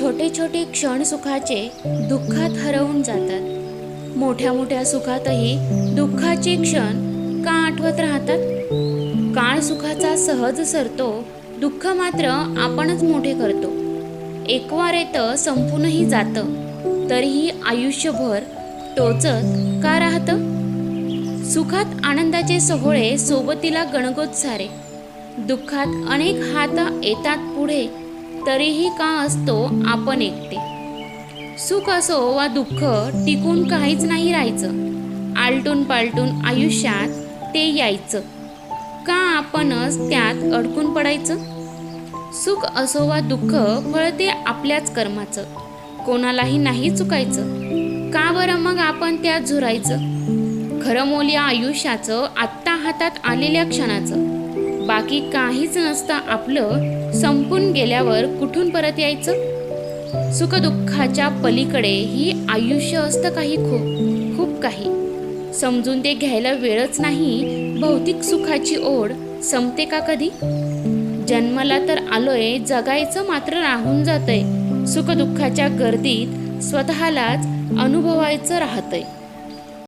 छोटे छोटे क्षण सुखाचे दुःखात हरवून जातात. मोठ्या मोठ्या सुखातही दुःखाचे क्षण का आठवत राहतात? काळ सुखाचा सहज सरतो दुःख मात्र आपणच मोठे करतो. एकवार येतं संपूनही जातं. तरीही आयुष्यभर टोचत का राहतं? सुखात आनंदाचे सोहळे सोबतीला गणगोत सारे दुःखात अनेक हात येतात पुढे तरीही का असतो आपण एकटे? सुख असो वा दुःख टिकून काहीच नाही राहायचं. आलटून पालटून आयुष्यात ते यायचं. का आपणच त्यात अडकून पडायचं? सुख असो वा दुःख फळ ते आपल्याच कर्माचं. कोणालाही नाही चुकायचं. का बरं मग आपण त्यात झुरायचं? खरं मोल या आयुष्याचं आत्ता हातात आलेल्या क्षणाचं. बाकी काहीच नसतं आपलं संपून गेल्यावर कुठून परत यायचं? सुखदुःखाच्या पलीकडे ही आयुष्य असतं काही खूप खूप काही. समजून ते घ्यायला वेळच नाही भौतिक सुखाची ओढ संपते का कधी? जन्माला तर आलोय जगायचं मात्र राहून जातंय. सुखदुःखाच्या गर्दीत स्वतःलाच अनुभवायचं राहतंय.